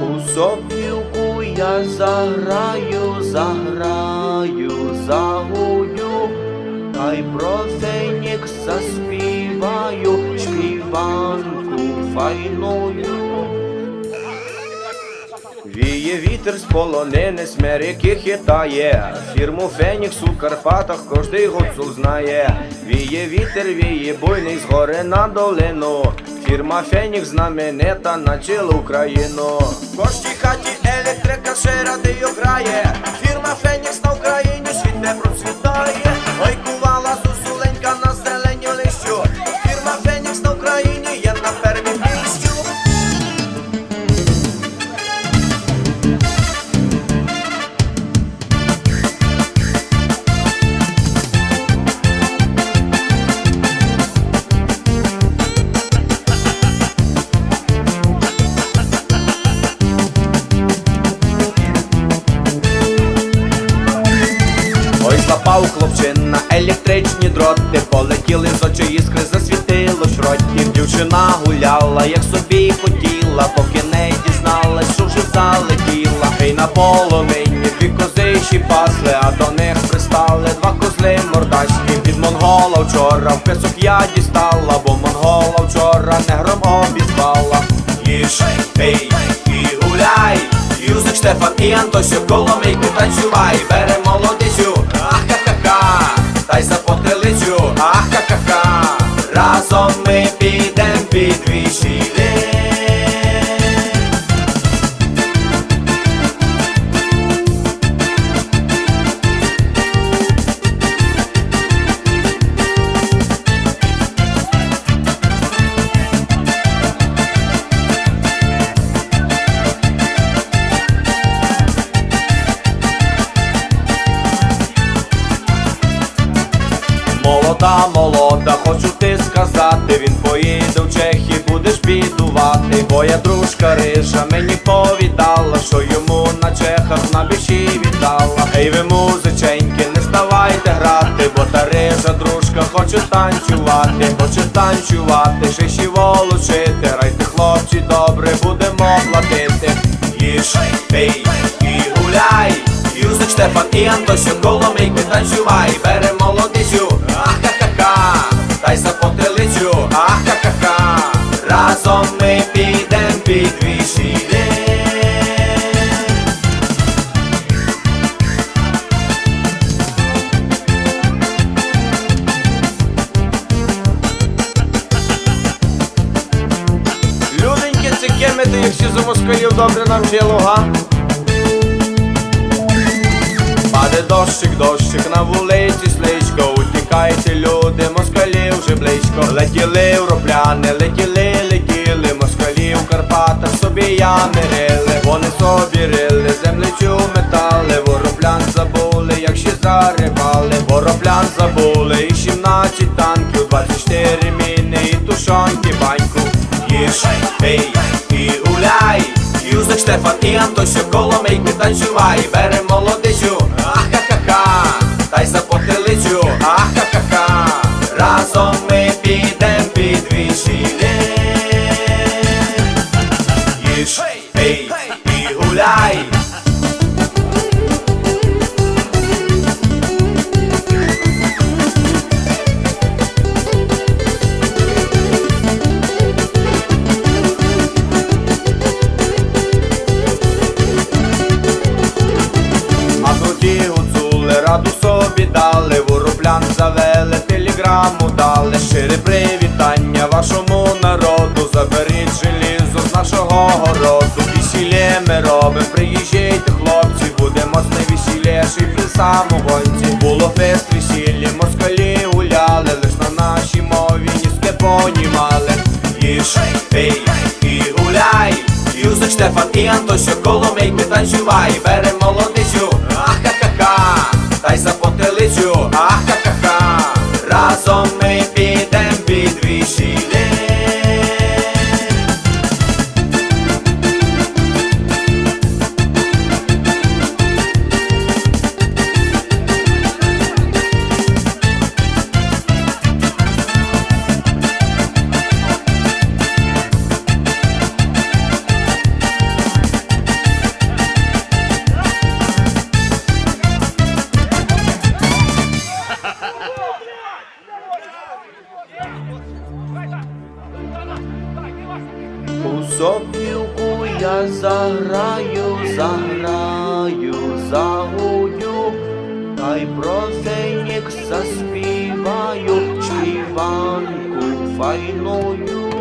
У сопілку я заграю, заграю, загую, хай про фенікс заспіваю, співанку файною. Віє вітер з полонини, смерики хитає, фірму Фенікс у Карпатах кожний гуцул знає. Віє вітер, віє буйний з гори на долину. Фірма Фенікс знаменита на цілу Україну. В кожній хаті електрика ще радіо грає. Фірма Фенікс на Україні світ не процвітає. Ой, Злапав хлопчина, електричні дроти, полетіли з очей іскри, засвітило в шроті. Дівчина гуляла, як собі хотіла, поки не дізналась, що вже залетіла. Ей на полонині дві кози пасли, а до них пристали два козли мордачки. Від монгола вчора в песок я дістала, бо монгола вчора негром обізвала. Їж, пий і гуляй. Юзик Штефан і Антосю, коломийку танцювай, бере молодицю, မေပေတံပေတွင်ရှိလေ Молода, молода, хочу ти сказати, він поїде в Чехії, будеш бідувати. Твоя дружка Риша мені повідала, що йому на чехах на більші віддала. Ей ви музиченьки, не ставайте грати, бо та рижа дружка хоче танцювати, хоче танцювати, шиші волочити. Райте, хлопці, добре, будемо платити. Їж, пий і гуляй. Юзик Штефан і Антосю, коломийки танцювай, бере молодицю, кемити, як всі за москалів добре нам жило, га? Паде дощик, дощик на вулиці слизько Утікайте, люди, москалі вже близько Летіли европляни, ями рили Вони собі рили, землицю метали Вороплян забули, як ще зарибали Вороплян забули, і 17 танків 24 міни і тушонки баньку Їж, пий і гуляй. Юзик Штефан і Антосю, коломийки танцювай, бере молодицю, ах-ха-ха-ха, та й за потилицю, ах-ха-ха-ха, вороблян завели, телеграму дали, щире привітання вашому народу, заберіть желізо з нашого городу. Весілє ми робимо, приїжджайте, хлопці, буде моцне весілєший при самогонці. Було фест весілля, москалі гуляли, лиш на нашій мові ніске понімали. Їж, пий і гуляй. Юзик Штефан і Антосю, коломийки танцювай, бере молодицю, ах-ха-ха-ха, та й за потилицю, ах-ха-ха-ха, разом ми фенікс заспіваю, співанку файною.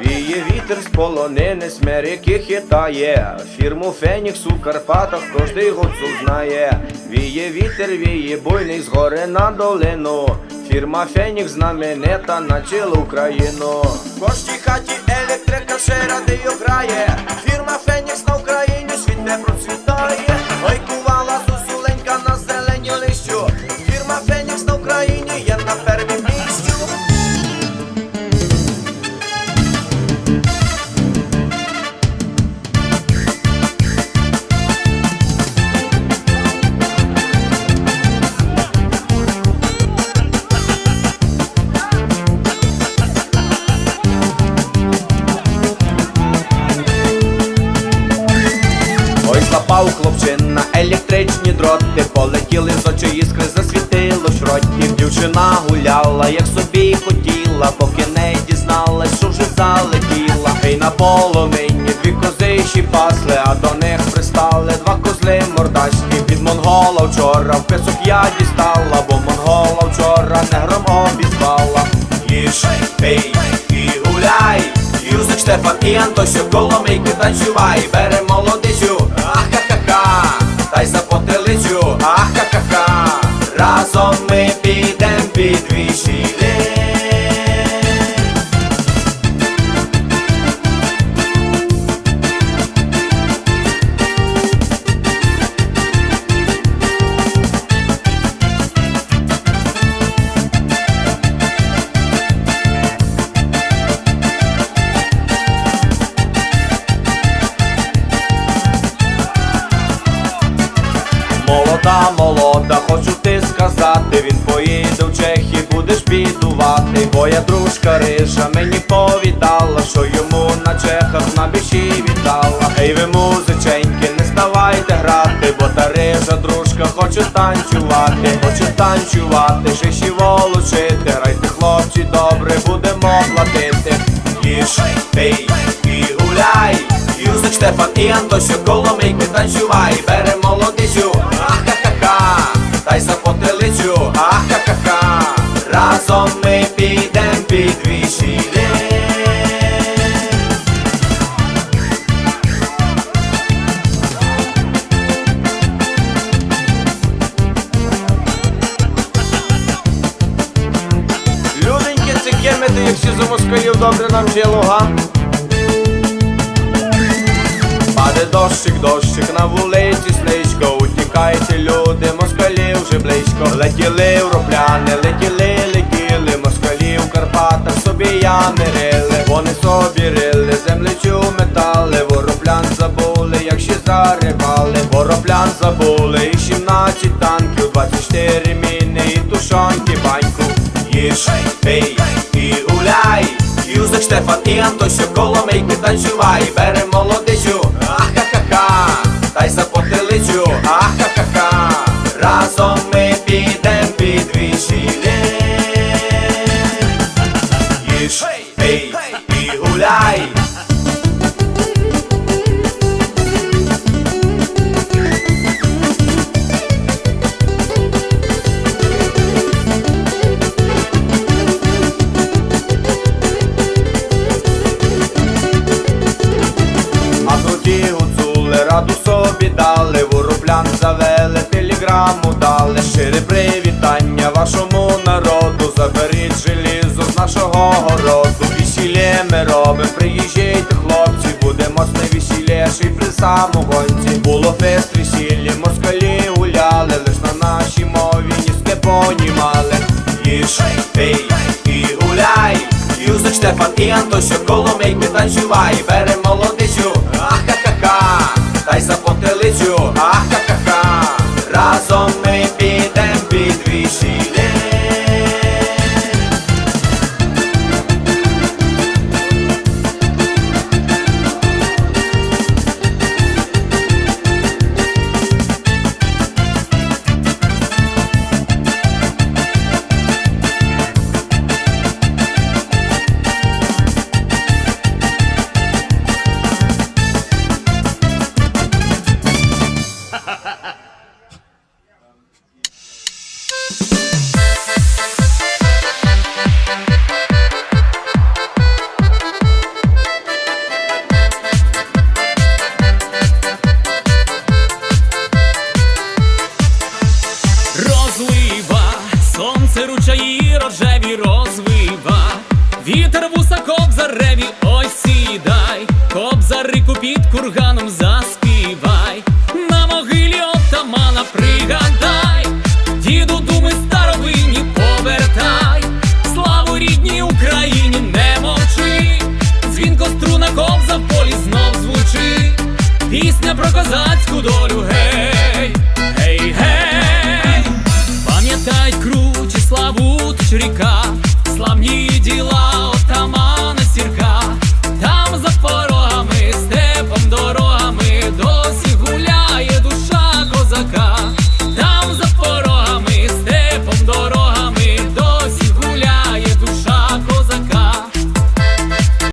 Віє вітер з полонини, смерики хитає, фірму Фенікс у Карпатах кожний гуцул знає. Віє вітер, віє буйний з гори на долину. Фірма Фенікс знаменита на цілу Україну. Дроти Полетіли з очі іскри, засвітило шротів Дівчина гуляла, як собі хотіла, поки не дізналась, що вже залетіла. Ей на полонині дві кози пасли, а до них пристали два козли мордачки. Від монгола вчора в писок я дістала, бо монгола вчора не гром обізвала. Їж, пий і гуляй. Юзик Штефан і Антосю, коломийки танцювай, бере молодицю, Молода, молода, хочу ти сказати, він поїде в Чехії, будеш бідувати. Твоя дружка Риша мені повідала, що йому на чехах на більші віддала. Ей ви музиченьки, не ставайте грати, бо та рижа дружка хоче танцювати, хоче танцювати, шиші волочити. Райте, хлопці, добре, будемо платити. Їж, пий і гуляй. Юзик Штефан і Антосю, коломийки танцювай, бере молодицю, та й за потилицю, а ха-ха-ха, разом ми вже близько. Летіли европляни, летіли, летіли Москалі в Карпатах собі ями рили. Вони собі рили, землячу метали Вороплян забули, як ще заривали. Вороплян забули, і 17 танків 24 міни і тушонки баньку. Їж, пий і гуляй. Юзик Штефан і Антосю, коломийки танцювай, бере молодицю, ах-ха-ха-ха, та й за потилицю, ах-ха-ха-ха, разом ми підем під весілля. Їж, пий і гуляй. А круті гуцули раду собі дали, вороплян завели, телеграму дали. Щире привітання вашому народу, заберіть желізо з нашого городу. Весілє ми робимо, приїжджайте, хлопці, буде моцне весілля, ще й при самогонці. Було фест весілля, москалі гуляли, лиш на нашій мові ніс не понімали. Їж, пий і гуляй. Юзик Штефан і Антосю, коломийки танцювай, бере молодицю, ах-ха-ха-ха, та й за потилицю, ах-ха-ха-ха, під курганом заспівай, на могилі отамана пригадай, діду думи старовинні повертай, славу рідній Україні не мовчи, дзвінко струна кобза в полі знов звучи, пісня про козацьку долю, гей, гей, гей, пам'ятають кручі славу, точ ріка, славні діла.